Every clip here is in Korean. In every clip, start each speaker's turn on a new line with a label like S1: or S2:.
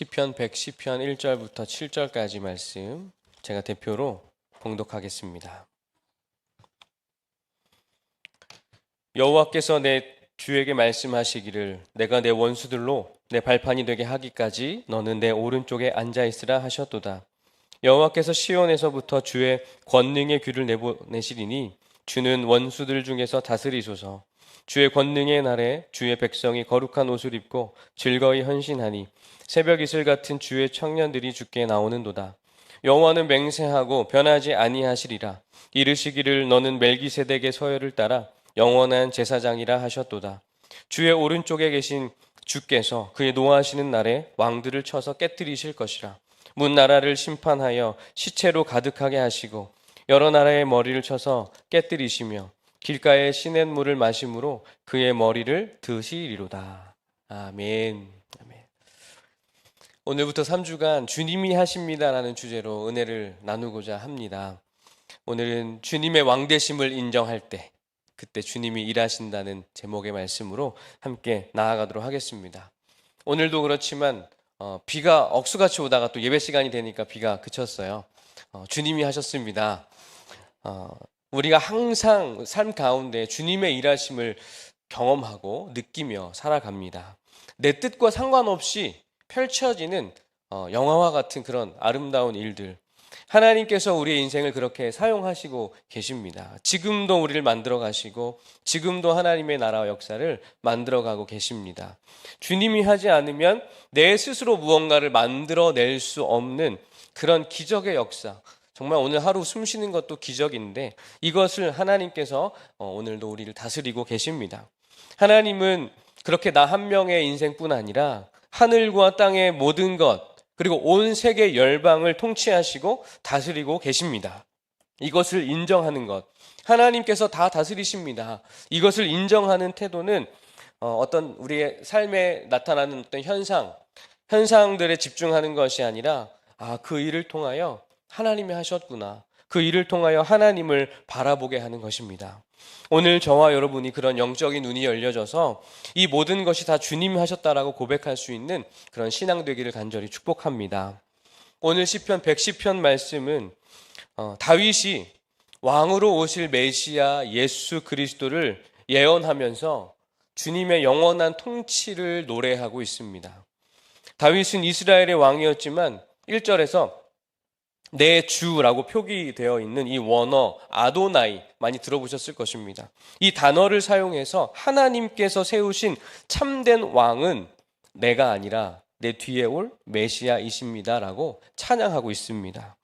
S1: 시편 110편 1절부터 7절까지 말씀 제가 대표로 봉독하겠습니다. 여호와께서 내 주에게 말씀하시기를 내가 내 원수들로 내 발판이 되게 하기까지 너는 내 오른쪽에 앉아 있으라 하셨도다. 여호와께서 시온에서부터 주의 권능의 귀를 내보내시리니 주는 원수들 중에서 다스리소서. 주의 권능의 날에 주의 백성이 거룩한 옷을 입고 즐거이 헌신하니 새벽 이슬 같은 주의 청년들이 주께 나오는도다. 여호와는 맹세하고 변하지 아니하시리라. 이르시기를 너는 멜기세덱의 서열을 따라 영원한 제사장이라 하셨도다. 주의 오른쪽에 계신 주께서 그의 노하시는 날에 왕들을 쳐서 깨뜨리실 것이라. 문 나라를 심판하여 시체로 가득하게 하시고 여러 나라의 머리를 쳐서 깨뜨리시며 길가에 시냇물을 마심으로 그의 머리를 드시리로다. 아멘. 오늘부터 3주간 주님이 하십니다라는 주제로 은혜를 나누고자 합니다. 오늘은 주님의 왕되심을 인정할 때 그때 주님이 일하신다는 제목의 말씀으로 함께 나아가도록 하겠습니다. 오늘도 그렇지만 어, 비가 억수같이 오다가 또 예배 시간이 되니까 비가 그쳤어요. 어, 주님이 하셨습니다. 어, 우리가 항상 삶 가운데 주님의 일하심을 경험하고 느끼며 살아갑니다. 내 뜻과 상관없이 펼쳐지는 어, 영화와 같은 그런 아름다운 일들. 하나님께서 우리의 인생을 그렇게 사용하시고 계십니다. 지금도 우리를 만들어 가시고 지금도 하나님의 나라와 역사를 만들어 가고 계십니다. 주님이 하지 않으면 내 스스로 무언가를 만들어 낼 수 없는 그런 기적의 역사. 정말 오늘 하루 숨 쉬는 것도 기적인데 이것을 하나님께서 어, 오늘도 우리를 다스리고 계십니다. 하나님은 그렇게 나 한 명의 인생뿐 아니라 하늘과 땅의 모든 것 그리고 온 세계 열방을 통치하시고 다스리고 계십니다. 이것을 인정하는 것. 하나님께서 다 다스리십니다. 이것을 인정하는 태도는 어, 어떤 우리의 삶에 나타나는 어떤 현상, 현상들에 집중하는 것이 아니라 아, 그 일을 통하여 하나님이 하셨구나. 그 일을 통하여 하나님을 바라보게 하는 것입니다. 오늘 저와 여러분이 그런 영적인 눈이 열려져서 이 모든 것이 다 주님이 하셨다라고 고백할 수 있는 그런 신앙 되기를 간절히 축복합니다. 오늘 시편 110편 말씀은 어, 다윗이 왕으로 오실 메시아 예수 그리스도를 예언하면서 주님의 영원한 통치를 노래하고 있습니다. 다윗은 이스라엘의 왕이었지만 1절에서 내 주라고 표기되어 있는 이 원어 아도나이 많이 들어보셨을 것입니다. 이 단어를 사용해서 하나님께서 세우신 참된 왕은 내가 아니라 내 뒤에 올 메시아이십니다라고 찬양하고 있습니다.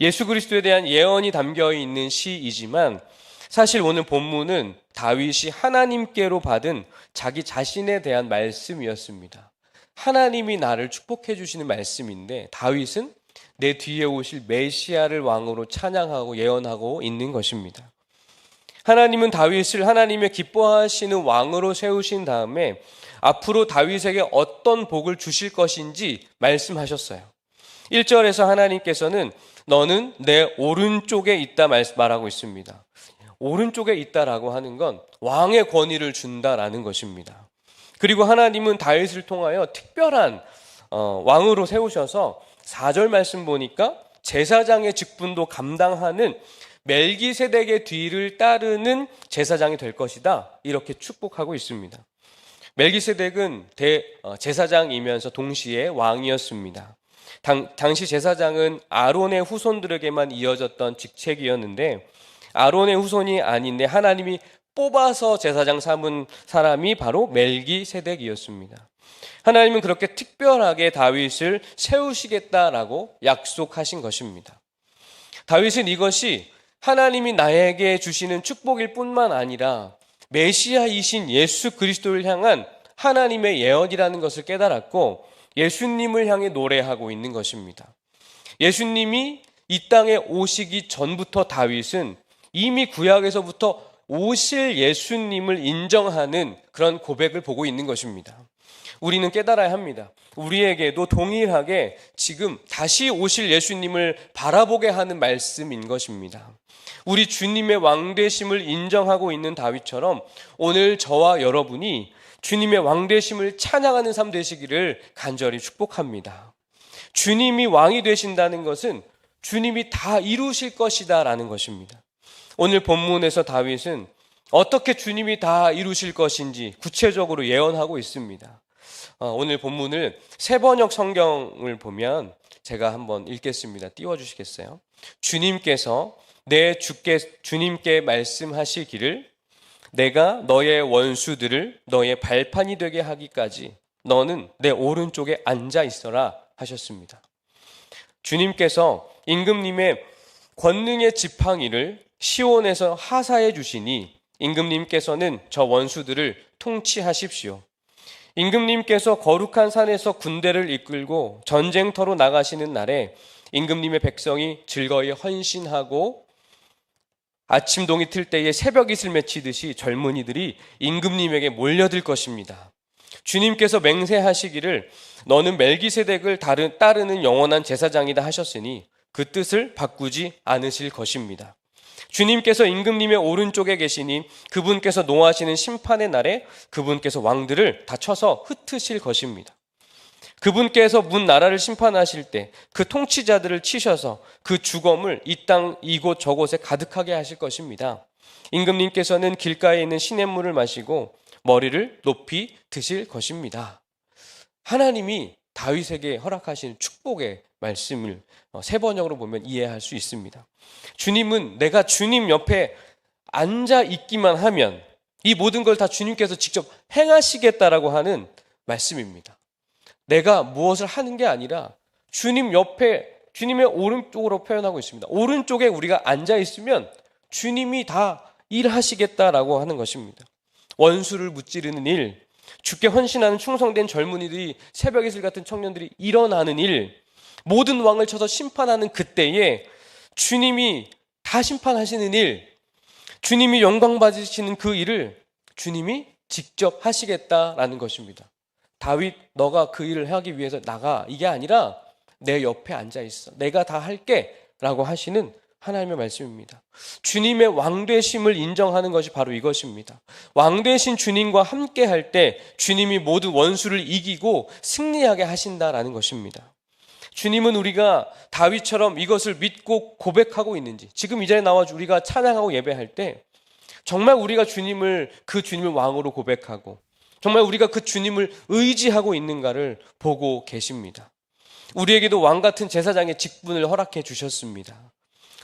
S1: 예수 그리스도에 대한 예언이 담겨 있는 시이지만 사실 오늘 본문은 다윗이 하나님께로 받은 자기 자신에 대한 말씀이었습니다. 하나님이 나를 축복해 주시는 말씀인데 다윗은 내 뒤에 오실 메시아를 왕으로 찬양하고 예언하고 있는 것입니다. 하나님은 다윗을 하나님의 기뻐하시는 왕으로 세우신 다음에 앞으로 다윗에게 어떤 복을 주실 것인지 말씀하셨어요. 1절에서 하나님께서는 너는 내 오른쪽에 있다 말하고 있습니다. 오른쪽에 있다라고 하는 건 왕의 권위를 준다라는 것입니다. 그리고 하나님은 다윗을 통하여 특별한 어, 왕으로 세우셔서 4절 말씀 보니까 제사장의 직분도 감당하는 멜기세덱의 뒤를 따르는 제사장이 될 것이다. 이렇게 축복하고 있습니다. 멜기세덱은 대 어, 제사장이면서 동시에 왕이었습니다. 당, 당시 제사장은 아론의 후손들에게만 이어졌던 직책이었는데 아론의 후손이 아닌데 하나님이 뽑아서 제사장 삼은 사람이 바로 멜기세덱이었습니다. 하나님은 그렇게 특별하게 다윗을 세우시겠다라고 약속하신 것입니다. 다윗은 이것이 하나님이 나에게 주시는 축복일 뿐만 아니라 메시아이신 예수 그리스도를 향한 하나님의 예언이라는 것을 깨달았고 예수님을 향해 노래하고 있는 것입니다. 예수님이 이 땅에 오시기 전부터 다윗은 이미 구약에서부터 오실 예수님을 인정하는 그런 고백을 보고 있는 것입니다. 우리는 깨달아야 합니다. 우리에게도 동일하게 지금 다시 오실 예수님을 바라보게 하는 말씀인 것입니다. 우리 주님의 왕되심을 인정하고 있는 다윗처럼 오늘 저와 여러분이 주님의 왕되심을 찬양하는 삶 되시기를 간절히 축복합니다. 주님이 왕이 되신다는 것은 주님이 다 이루실 것이다 라는 것입니다. 오늘 본문에서 다윗은 어떻게 주님이 다 이루실 것인지 구체적으로 예언하고 있습니다. 어, 오늘 본문을 세번역 성경을 보면 제가 한번 읽겠습니다. 띄워주시겠어요? 주님께서 내 주께 주님께 말씀하시기를 내가 너의 원수들을 너의 발판이 되게 하기까지 너는 내 오른쪽에 앉아 있어라 하셨습니다. 주님께서 임금님의 권능의 지팡이를 시온에서 하사해 주시니 임금님께서는 저 원수들을 통치하십시오. 임금님께서 거룩한 산에서 군대를 이끌고 전쟁터로 나가시는 날에 임금님의 백성이 즐거이 헌신하고 아침 동이 틀 때에 새벽 이슬 맺히듯이 젊은이들이 임금님에게 몰려들 것입니다. 주님께서 맹세하시기를 너는 멜기세덱을 따르는 영원한 제사장이다 하셨으니 그 뜻을 바꾸지 않으실 것입니다. 주님께서 임금님의 오른쪽에 계시니 그분께서 노하시는 심판의 날에 그분께서 왕들을 다 쳐서 흩으실 것입니다. 그분께서 문 나라를 심판하실 때 그 통치자들을 치셔서 그 주검을 이 땅 이곳 저곳에 가득하게 하실 것입니다. 임금님께서는 길가에 있는 시냇물을 마시고 머리를 높이 드실 것입니다. 하나님이 다윗에게 허락하신 축복의 말씀을 어, 세 번역으로 보면 이해할 수 있습니다. 주님은 내가 주님 옆에 앉아 있기만 하면 이 모든 걸 다 주님께서 직접 행하시겠다라고 하는 말씀입니다. 내가 무엇을 하는 게 아니라 주님 옆에 주님의 오른쪽으로 표현하고 있습니다. 오른쪽에 우리가 앉아 있으면 주님이 다 일하시겠다라고 하는 것입니다. 원수를 무찌르는 일, 죽게 헌신하는 충성된 젊은이들이 새벽 이슬 같은 청년들이 일어나는 일, 모든 왕을 쳐서 심판하는 그때에 주님이 다 심판하시는 일, 주님이 영광 받으시는 그 일을 주님이 직접 하시겠다라는 것입니다. 다윗, 너가 그 일을 하기 위해서 나가. 이게 아니라 내 옆에 앉아 있어. 내가 다 할게. 라고 하시는 하나님의 말씀입니다. 주님의 왕되심을 인정하는 것이 바로 이것입니다. 왕되신 주님과 함께 할 때 주님이 모든 원수를 이기고 승리하게 하신다라는 것입니다. 주님은 우리가 다윗처럼 이것을 믿고 고백하고 있는지 지금 이 자리에 나와 우리가 찬양하고 예배할 때 정말 우리가 주님을 그 주님을 왕으로 고백하고 정말 우리가 그 주님을 의지하고 있는가를 보고 계십니다. 우리에게도 왕 같은 제사장의 직분을 허락해 주셨습니다.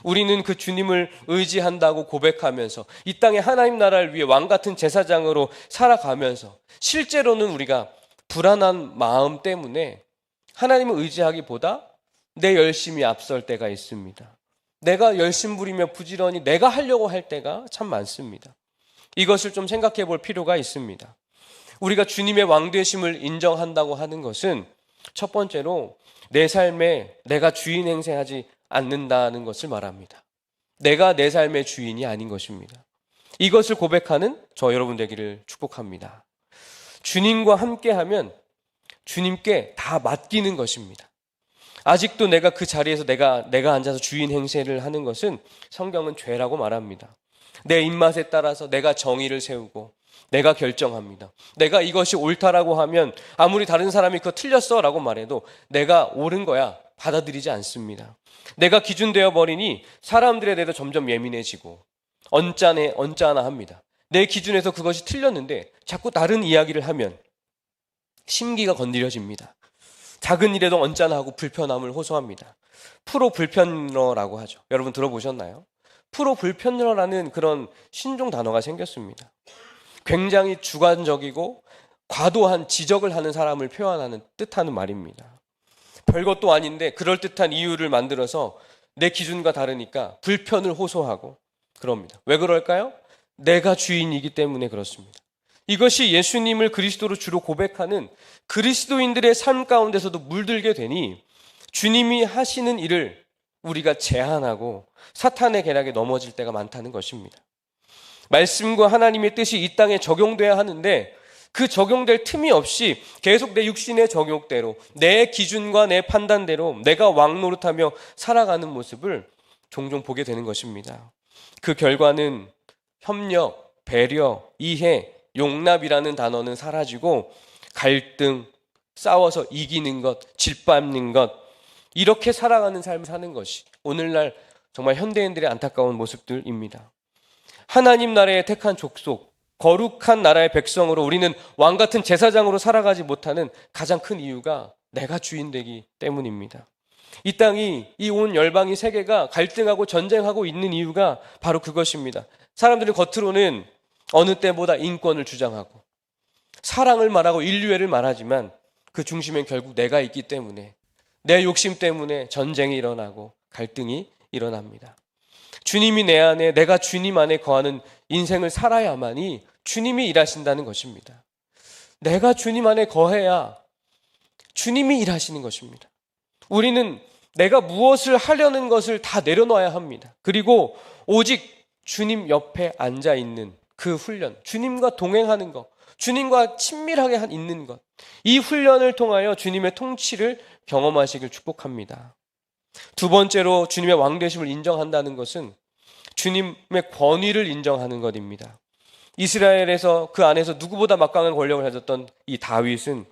S1: 우리는 그 주님을 의지한다고 고백하면서 이 땅에 하나님 나라를 위해 왕 같은 제사장으로 살아가면서 실제로는 우리가 불안한 마음 때문에 하나님을 의지하기보다 내 열심이 앞설 때가 있습니다. 내가 열심 부리며 부지런히 내가 하려고 할 때가 참 많습니다. 이것을 좀 생각해 볼 필요가 있습니다. 우리가 주님의 왕되심을 인정한다고 하는 것은 첫 번째로 내 삶에 내가 주인 행세하지 않는다는 것을 말합니다. 내가 내 삶의 주인이 아닌 것입니다. 이것을 고백하는 저 여러분 되기를 축복합니다. 주님과 함께하면 주님께 다 맡기는 것입니다. 아직도 내가 그 자리에서 내가 내가 앉아서 주인 행세를 하는 것은 성경은 죄라고 말합니다. 내 입맛에 따라서 내가 정의를 세우고 내가 결정합니다. 내가 이것이 옳다라고 하면 아무리 다른 사람이 그거 틀렸어라고 말해도 내가 옳은 거야 받아들이지 않습니다. 내가 기준되어 버리니 사람들에 대해서 점점 예민해지고 언짢네 언짢아 합니다. 내 기준에서 그것이 틀렸는데 자꾸 다른 이야기를 하면 심기가 건드려집니다. 작은 일에도 언짢아하고 불편함을 호소합니다. 프로 불편러라고 하죠. 여러분 들어보셨나요? 프로 불편러라는 그런 신종 단어가 생겼습니다. 굉장히 주관적이고 과도한 지적을 하는 사람을 표현하는 뜻하는 말입니다. 별것도 아닌데 그럴듯한 이유를 만들어서 내 기준과 다르니까 불편을 호소하고 그럽니다. 왜 그럴까요? 내가 주인이기 때문에 그렇습니다. 이것이 예수님을 그리스도로 주로 고백하는 그리스도인들의 삶 가운데서도 물들게 되니 주님이 하시는 일을 우리가 제한하고 사탄의 계략에 넘어질 때가 많다는 것입니다. 말씀과 하나님의 뜻이 이 땅에 적용돼야 하는데 그 적용될 틈이 없이 계속 내 육신의 적용대로 내 기준과 내 판단대로 내가 왕 노릇하며 살아가는 모습을 종종 보게 되는 것입니다. 그 결과는 협력, 배려, 이해, 용납이라는 단어는 사라지고 갈등, 싸워서 이기는 것, 짓밟는 것, 이렇게 살아가는 삶을 사는 것이 오늘날 정말 현대인들의 안타까운 모습들입니다. 하나님 나라의 택한 족속, 거룩한 나라의 백성으로 우리는 왕 같은 제사장으로 살아가지 못하는 가장 큰 이유가 내가 주인 되기 때문입니다. 이 땅이 이 온 열방이 세계가 갈등하고 전쟁하고 있는 이유가 바로 그것입니다. 사람들은 겉으로는 어느 때보다 인권을 주장하고 사랑을 말하고 인류애를 말하지만 그 중심엔 결국 내가 있기 때문에 내 욕심 때문에 전쟁이 일어나고 갈등이 일어납니다. 주님이 내 안에 내가 주님 안에 거하는 인생을 살아야만이 주님이 일하신다는 것입니다. 내가 주님 안에 거해야 주님이 일하시는 것입니다. 우리는 내가 무엇을 하려는 것을 다 내려놔야 합니다. 그리고 오직 주님 옆에 앉아 있는 그 훈련, 주님과 동행하는 것, 주님과 친밀하게 있는 것, 이 훈련을 통하여 주님의 통치를 경험하시길 축복합니다. 두 번째로 주님의 왕되심을 인정한다는 것은 주님의 권위를 인정하는 것입니다. 이스라엘에서 그 안에서 누구보다 막강한 권력을 가졌던 이 다윗은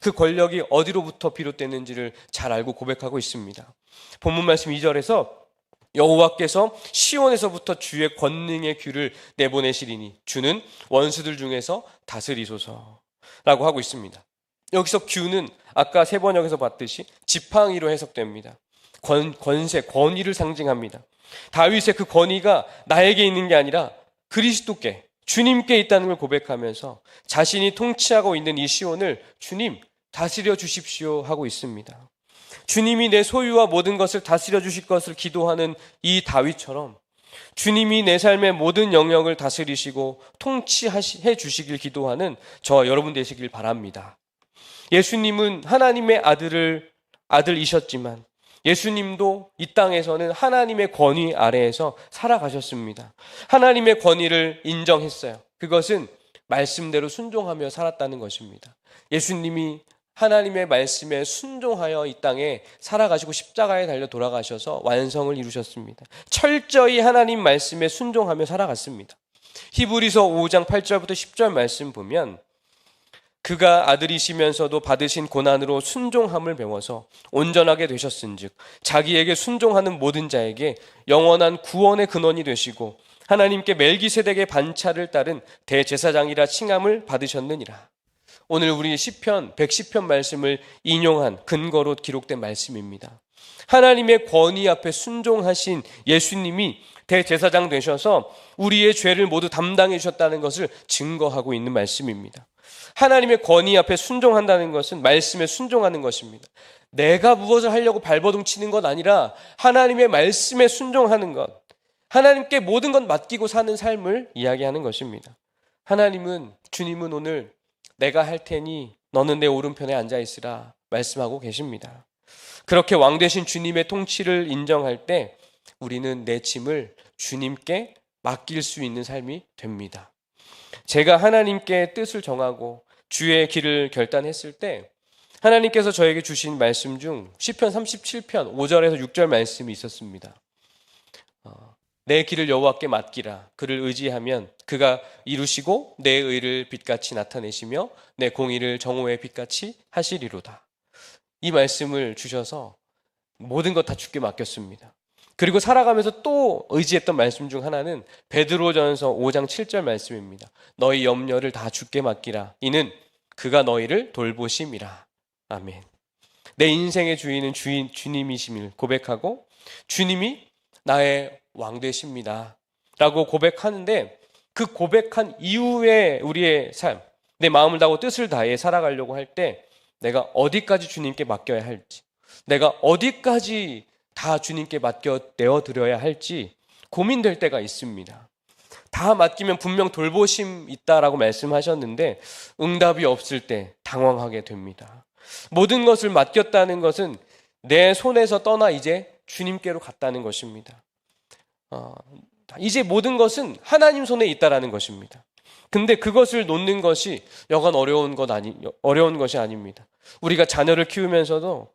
S1: 그 권력이 어디로부터 비롯됐는지를 잘 알고 고백하고 있습니다. 본문 말씀 2절에서 여호와께서 시온에서부터 주의 권능의 귀를 내보내시리니 주는 원수들 중에서 다스리소서라고 하고 있습니다. 여기서 규는 아까 세 번역에서 봤듯이 지팡이로 해석됩니다. 권, 권세, 권위를 상징합니다. 다윗의 그 권위가 나에게 있는 게 아니라 그리스도께 주님께 있다는 걸 고백하면서 자신이 통치하고 있는 이 시온을 주님 다스려 주십시오 하고 있습니다. 주님이 내 소유와 모든 것을 다스려 주실 것을 기도하는 이 다윗처럼 주님이 내 삶의 모든 영역을 다스리시고 통치해 주시길 기도하는 저 여러분 되시길 바랍니다. 예수님은 하나님의 아들을 아들이셨지만 예수님도 이 땅에서는 하나님의 권위 아래에서 살아가셨습니다. 하나님의 권위를 인정했어요. 그것은 말씀대로 순종하며 살았다는 것입니다. 예수님이 하나님의 말씀에 순종하여 이 땅에 살아가시고 십자가에 달려 돌아가셔서 완성을 이루셨습니다. 철저히 하나님 말씀에 순종하며 살아갔습니다. 히브리서 5장 8절부터 10절 말씀 보면 그가 아들이시면서도 받으신 고난으로 순종함을 배워서 온전하게 되셨은즉 자기에게 순종하는 모든 자에게 영원한 구원의 근원이 되시고 하나님께 멜기세덱의 반차를 따른 대제사장이라 칭함을 받으셨느니라. 오늘 우리 시편 110편 말씀을 인용한 근거로 기록된 말씀입니다. 하나님의 권위 앞에 순종하신 예수님이 대제사장 되셔서 우리의 죄를 모두 담당해 주셨다는 것을 증거하고 있는 말씀입니다. 하나님의 권위 앞에 순종한다는 것은 말씀에 순종하는 것입니다. 내가 무엇을 하려고 발버둥 치는 것 아니라 하나님의 말씀에 순종하는 것. 하나님께 모든 것 맡기고 사는 삶을 이야기하는 것입니다. 하나님은 주님은 오늘 내가 할 테니 너는 내 오른편에 앉아 있으라 말씀하고 계십니다. 그렇게 왕 되신 주님의 통치를 인정할 때 우리는 내 짐을 주님께 맡길 수 있는 삶이 됩니다. 제가 하나님께 뜻을 정하고 주의 길을 결단했을 때 하나님께서 저에게 주신 말씀 중 시편 37편 5절에서 6절 말씀이 있었습니다. 어, 내 길을 여호와께 맡기라. 그를 의지하면 그가 이루시고 내 의를 빛같이 나타내시며 내 공의를 정오의 빛같이 하시리로다. 이 말씀을 주셔서 모든 것 다 주께 맡겼습니다. 그리고 살아가면서 또 의지했던 말씀 중 하나는 베드로전서 5장 7절 말씀입니다. 너희 염려를 다 주께 맡기라. 이는 그가 너희를 돌보심이라. 아멘. 내 인생의 주인은 주인 주님이심을 고백하고 주님이 나의 왕 되십니다. 라고 고백하는데 그 고백한 이후에 우리의 삶, 내 마음을 다하고 뜻을 다해 살아가려고 할 때 내가 어디까지 주님께 맡겨야 할지, 내가 어디까지 다 주님께 맡겨 내어 드려야 할지 고민될 때가 있습니다. 다 맡기면 분명 돌보심 있다라고 말씀하셨는데 응답이 없을 때 당황하게 됩니다. 모든 것을 맡겼다는 것은 내 손에서 떠나 이제 주님께로 갔다는 것입니다. 어, 이제 모든 것은 하나님 손에 있다라는 것입니다. 근데 그것을 놓는 것이 여간 어려운 것 아니 어려운 것이 아닙니다. 우리가 자녀를 키우면서도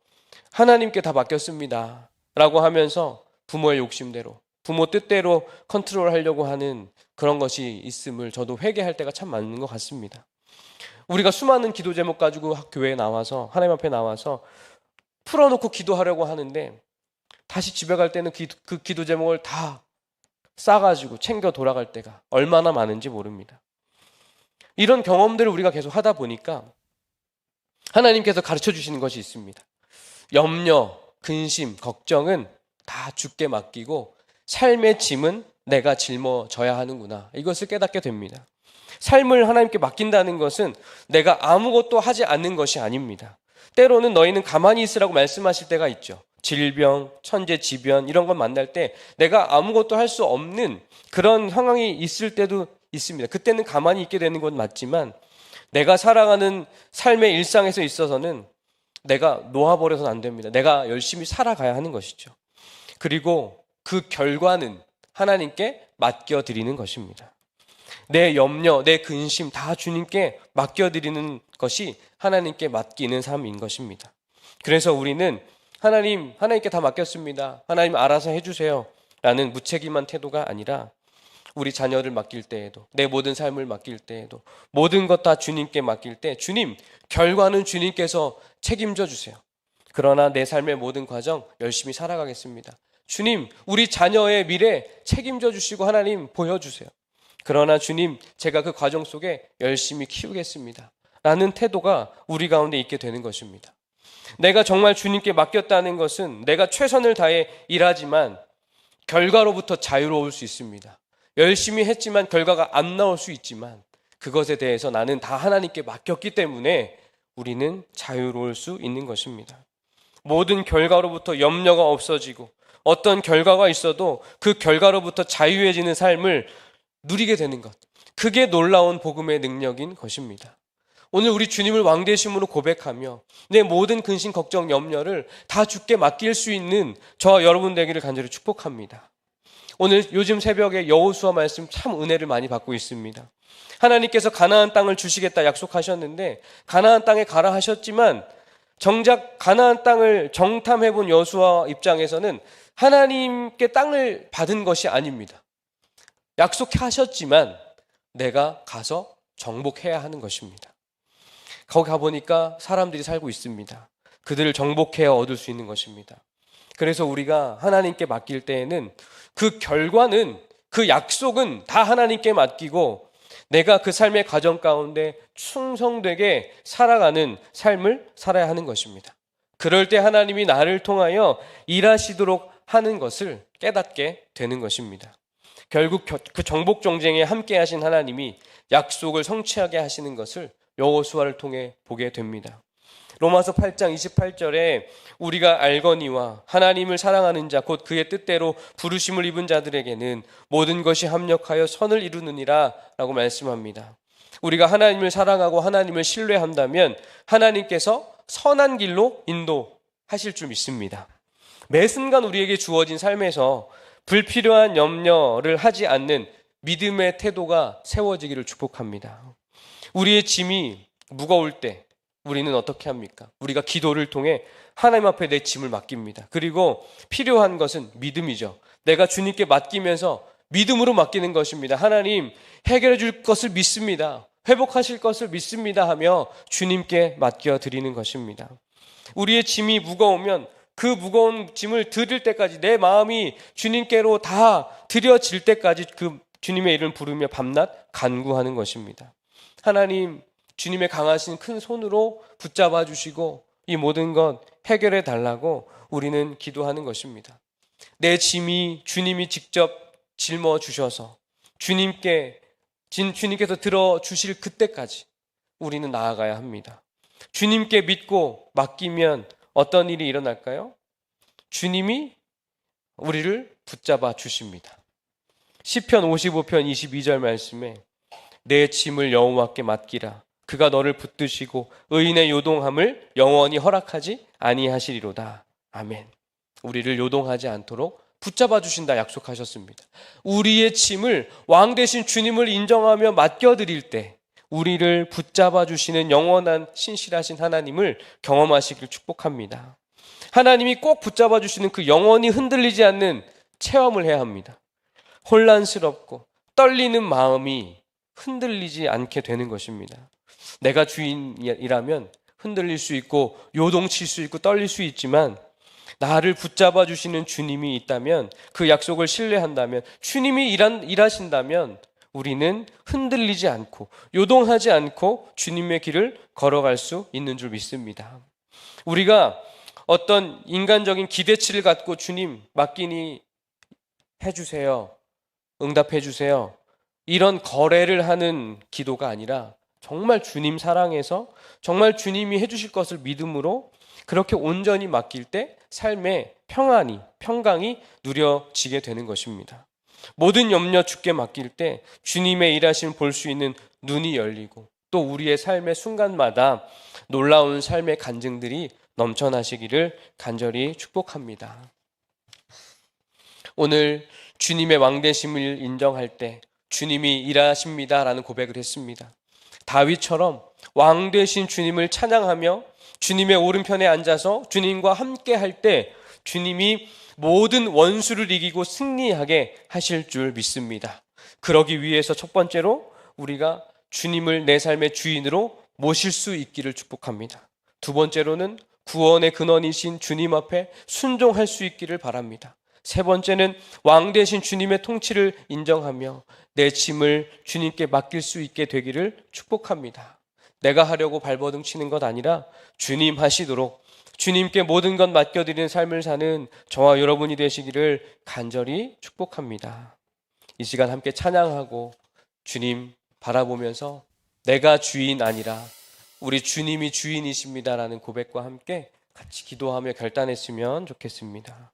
S1: 하나님께 다 맡겼습니다. 라고 하면서 부모의 욕심대로 부모 뜻대로 컨트롤 하려고 하는 그런 것이 있음을 저도 회개할 때가 참 많은 것 같습니다. 우리가 수많은 기도 제목 가지고 교회에 나와서 하나님 앞에 나와서 풀어놓고 기도하려고 하는데 다시 집에 갈 때는 기- 그 기도 제목을 다 싸가지고 챙겨 돌아갈 때가 얼마나 많은지 모릅니다. 이런 경험들을 우리가 계속 하다 보니까 하나님께서 가르쳐 주시는 것이 있습니다. 염려, 근심, 걱정은 다 죽게 맡기고 삶의 짐은 내가 짊어져야 하는구나. 이것을 깨닫게 됩니다. 삶을 하나님께 맡긴다는 것은 내가 아무것도 하지 않는 것이 아닙니다. 때로는 너희는 가만히 있으라고 말씀하실 때가 있죠. 질병, 천재, 지변 이런 걸 만날 때 내가 아무것도 할 수 없는 그런 상황이 있을 때도 있습니다. 그때는 가만히 있게 되는 건 맞지만 내가 살아가는 삶의 일상에서 있어서는 내가 놓아버려서는 안 됩니다. 내가 열심히 살아가야 하는 것이죠. 그리고 그 결과는 하나님께 맡겨드리는 것입니다. 내 염려, 내 근심 다 주님께 맡겨드리는 것이 하나님께 맡기는 삶인 것입니다. 그래서 우리는 하나님, 하나님께 다 맡겼습니다. 하나님 알아서 해주세요. 라는 무책임한 태도가 아니라 우리 자녀를 맡길 때에도 내 모든 삶을 맡길 때에도 모든 것 다 주님께 맡길 때 주님 결과는 주님께서 책임져 주세요. 그러나 내 삶의 모든 과정 열심히 살아가겠습니다. 주님 우리 자녀의 미래 책임져 주시고 하나님 보여주세요. 그러나 주님 제가 그 과정 속에 열심히 키우겠습니다. 라는 태도가 우리 가운데 있게 되는 것입니다. 내가 정말 주님께 맡겼다는 것은 내가 최선을 다해 일하지만 결과로부터 자유로울 수 있습니다. 열심히 했지만 결과가 안 나올 수 있지만 그것에 대해서 나는 다 하나님께 맡겼기 때문에 우리는 자유로울 수 있는 것입니다. 모든 결과로부터 염려가 없어지고 어떤 결과가 있어도 그 결과로부터 자유해지는 삶을 누리게 되는 것. 그게 놀라운 복음의 능력인 것입니다. 오늘 우리 주님을 왕되심으로 고백하며 내 모든 근심, 걱정, 염려를 다 주께 맡길 수 있는 저와 여러분 되기를 간절히 축복합니다. 오늘 요즘 새벽에 여호수아 말씀 참 은혜를 많이 받고 있습니다. 하나님께서 가나안 땅을 주시겠다 약속하셨는데 가나안 땅에 가라 하셨지만 정작 가나안 땅을 정탐해 본 여수아 입장에서는 하나님께 땅을 받은 것이 아닙니다. 약속하셨지만 내가 가서 정복해야 하는 것입니다. 거기 가보니까 사람들이 살고 있습니다. 그들을 정복해야 얻을 수 있는 것입니다. 그래서 우리가 하나님께 맡길 때에는 그 결과는 그 약속은 다 하나님께 맡기고 내가 그 삶의 과정 가운데 충성되게 살아가는 삶을 살아야 하는 것입니다. 그럴 때 하나님이 나를 통하여 일하시도록 하는 것을 깨닫게 되는 것입니다. 결국 그 정복 정쟁에 함께 하신 하나님이 약속을 성취하게 하시는 것을 여호수아를 통해 보게 됩니다. 로마서 8장 28절에 우리가 알거니와 하나님을 사랑하는 자 곧 그의 뜻대로 부르심을 입은 자들에게는 모든 것이 합력하여 선을 이루느니라라고 말씀합니다. 우리가 하나님을 사랑하고 하나님을 신뢰한다면 하나님께서 선한 길로 인도하실 줄 믿습니다. 매 순간 우리에게 주어진 삶에서 불필요한 염려를 하지 않는 믿음의 태도가 세워지기를 축복합니다. 우리의 짐이 무거울 때 우리는 어떻게 합니까? 우리가 기도를 통해 하나님 앞에 내 짐을 맡깁니다. 그리고 필요한 것은 믿음이죠. 내가 주님께 맡기면서 믿음으로 맡기는 것입니다. 하나님 해결해 줄 것을 믿습니다. 회복하실 것을 믿습니다 하며 주님께 맡겨 드리는 것입니다. 우리의 짐이 무거우면 그 무거운 짐을 들을 때까지 내 마음이 주님께로 다 드려질 때까지 그 주님의 이름을 부르며 밤낮 간구하는 것입니다. 하나님 주님의 강하신 큰 손으로 붙잡아 주시고 이 모든 것 해결해 달라고 우리는 기도하는 것입니다. 내 짐이 주님이 직접 짊어 주셔서 주님께 진 주님께서 들어 주실 그때까지 우리는 나아가야 합니다. 주님께 믿고 맡기면 어떤 일이 일어날까요? 주님이 우리를 붙잡아 주십니다. 시편 55편 22절 말씀에 내 짐을 여호와께 맡기라 그가 너를 붙드시고 의인의 요동함을 영원히 허락하지 아니하시리로다. 아멘. 우리를 요동하지 않도록 붙잡아 주신다 약속하셨습니다. 우리의 짐을 왕 대신 주님을 인정하며 맡겨 드릴 때 우리를 붙잡아 주시는 영원한 신실하신 하나님을 경험하시길 축복합니다. 하나님이 꼭 붙잡아 주시는 그 영원히 흔들리지 않는 체험을 해야 합니다. 혼란스럽고 떨리는 마음이 흔들리지 않게 되는 것입니다. 내가 주인이라면 흔들릴 수 있고 요동칠 수 있고 떨릴 수 있지만 나를 붙잡아 주시는 주님이 있다면 그 약속을 신뢰한다면 주님이 일한, 일하신다면 우리는 흔들리지 않고 요동하지 않고 주님의 길을 걸어갈 수 있는 줄 믿습니다. 우리가 어떤 인간적인 기대치를 갖고 주님 맡기니 해주세요. 응답해주세요. 이런 거래를 하는 기도가 아니라 정말 주님 사랑해서 정말 주님이 해주실 것을 믿음으로 그렇게 온전히 맡길 때 삶의 평안이, 평강이 누려지게 되는 것입니다. 모든 염려 주께 맡길 때 주님의 일하심 볼 수 있는 눈이 열리고 또 우리의 삶의 순간마다 놀라운 삶의 간증들이 넘쳐나시기를 간절히 축복합니다. 오늘 주님의 왕대심을 인정할 때 주님이 일하십니다라는 고백을 했습니다. 다윗처럼 왕 되신 주님을 찬양하며 주님의 오른편에 앉아서 주님과 함께 할 때 주님이 모든 원수를 이기고 승리하게 하실 줄 믿습니다. 그러기 위해서 첫 번째로 우리가 주님을 내 삶의 주인으로 모실 수 있기를 축복합니다. 두 번째로는 구원의 근원이신 주님 앞에 순종할 수 있기를 바랍니다. 세 번째는 왕 대신 주님의 통치를 인정하며 내 짐을 주님께 맡길 수 있게 되기를 축복합니다. 내가 하려고 발버둥 치는 것 아니라 주님 하시도록 주님께 모든 것 맡겨드리는 삶을 사는 저와 여러분이 되시기를 간절히 축복합니다. 이 시간 함께 찬양하고 주님 바라보면서 내가 주인 아니라 우리 주님이 주인이십니다라는 고백과 함께 같이 기도하며 결단했으면 좋겠습니다.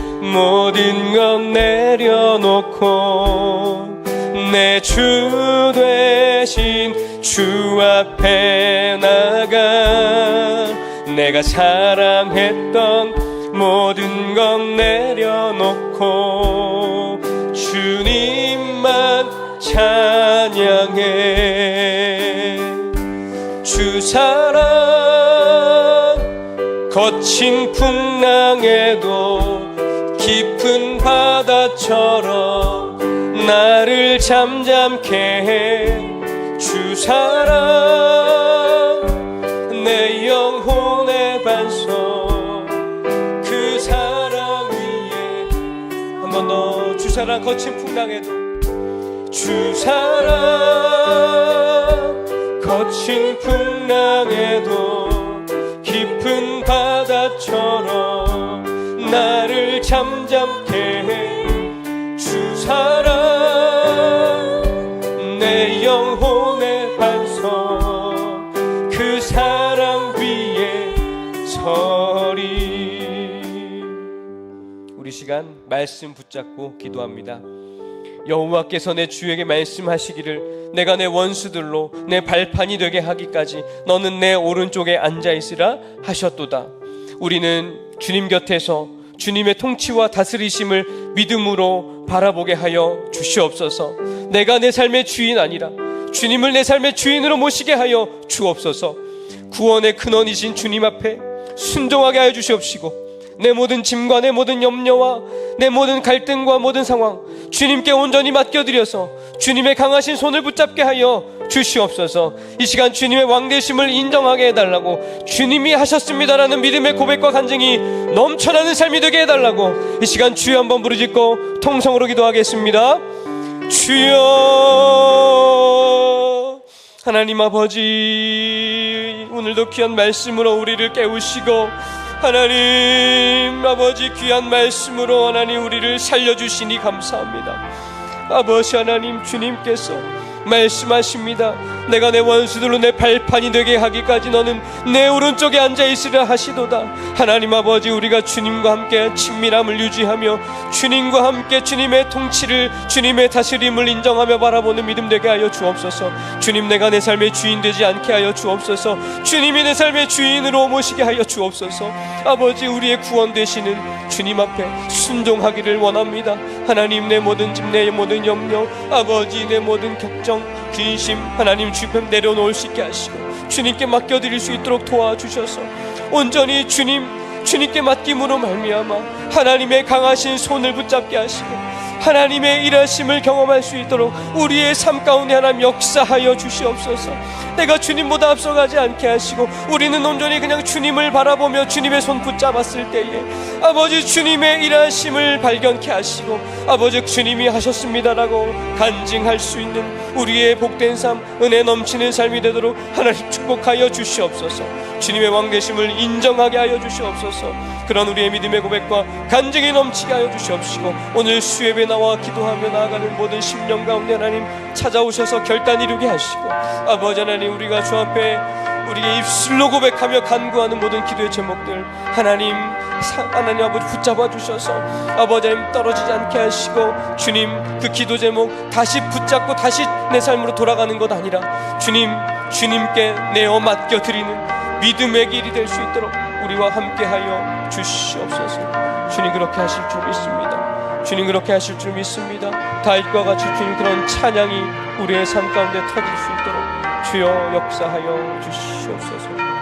S1: 모든 것 내려놓고 내주 되신 주 앞에 나가 내가 사랑했던 모든 것 내려놓고 주님만 찬양해. 주 사랑 거친 풍랑에도 깊은 바다처럼 나를 잠잠케 해. 주 사랑 내 영혼의 반석. 그 사랑 위에 한번 더 주 사랑 거친 풍랑에도. 주 사랑 거친 풍랑에도 깊은 바다처럼 잠잠케 해 주 사랑 내 영혼의 반석 그 사랑 위에 서리 우리 시간 말씀 붙잡고 기도합니다 여호와께서 내 주에게 말씀하시기를 내가 내 원수들로 내 발판이 되게 하기까지 너는 내 오른쪽에 앉아 있으라 하셨도다. 우리는 주님 곁에서 주님의 통치와 다스리심을 믿음으로 바라보게 하여 주시옵소서. 내가 내 삶의 주인 아니라 주님을 내 삶의 주인으로 모시게 하여 주옵소서. 구원의 근원이신 주님 앞에 순종하게 하여 주시옵시고 내 모든 짐과 내 모든 염려와 내 모든 갈등과 모든 상황 주님께 온전히 맡겨드려서 주님의 강하신 손을 붙잡게 하여 주시옵소서. 이 시간 주님의 왕대심을 인정하게 해달라고 주님이 하셨습니다라는 믿음의 고백과 간증이 넘쳐나는 삶이 되게 해달라고 이 시간 주여 한번 부르짖고 통성으로 기도하겠습니다. 주여 하나님 아버지 오늘도 귀한 말씀으로 우리를 깨우시고 하나님 아버지 귀한 말씀으로 하나님 우리를 살려주시니 감사합니다. 아버지 하나님 주님께서 말씀하십니다 내가 내 원수들로 내 발판이 되게 하기까지 너는 내 오른쪽에 앉아 있으라 하시도다. 하나님 아버지 우리가 주님과 함께 친밀함을 유지하며 주님과 함께 주님의 통치를 주님의 다스림을 인정하며 바라보는 믿음 되게 하여 주옵소서. 주님 내가 내 삶의 주인 되지 않게 하여 주옵소서. 주님이 내 삶의 주인으로 모시게 하여 주옵소서. 아버지 우리의 구원 되시는 주님 앞에 순종하기를 원합니다. 하나님 내 모든 짐 내 모든 염려 아버지 내 모든 걱정 근심 하나님 주변 내려놓을 수 있게 하시고 주님께 맡겨드릴 수 있도록 도와주셔서 온전히 주님 주님께 맡김으로 말미암아 하나님의 강하신 손을 붙잡게 하시고 하나님의 일하심을 경험할 수 있도록 우리의 삶 가운데 하나님 역사하여 주시옵소서. 내가 주님보다 앞서가지 않게 하시고 우리는 온전히 그냥 주님을 바라보며 주님의 손 붙잡았을 때에 아버지 주님의 일하심을 발견케 하시고 아버지 주님이 하셨습니다라고 간증할 수 있는 우리의 복된 삶, 은혜 넘치는 삶이 되도록 하나님 축복하여 주시옵소서. 주님의 왕 되심을 인정하게 하여 주시옵소서. 그런 우리의 믿음의 고백과 간증이 넘치게 하여 주시옵시고 오늘 수협에 나와 기도하며 나아가는 모든 심령 가운데 하나님 찾아오셔서 결단 이루게 하시고 아버지 하나님 우리가 주 앞에 우리의 입술로 고백하며 간구하는 모든 기도의 제목들 하나님 사- 하나님 아버지 붙잡아 주셔서 아버지 하나님 떨어지지 않게 하시고 주님 그 기도 제목 다시 붙잡고 다시 내 삶으로 돌아가는 것 아니라 주님 주님께 내어 맡겨 드리는 믿음의 길이 될 수 있도록 우리와 함께하여 주시옵소서. 주님 그렇게 하실 줄 믿습니다. 주님 그렇게 하실 줄 믿습니다. 다윗과 같이 주님 그런 찬양이 우리의 삶 가운데 터질 수 있도록 주여 역사하여 주시옵소서.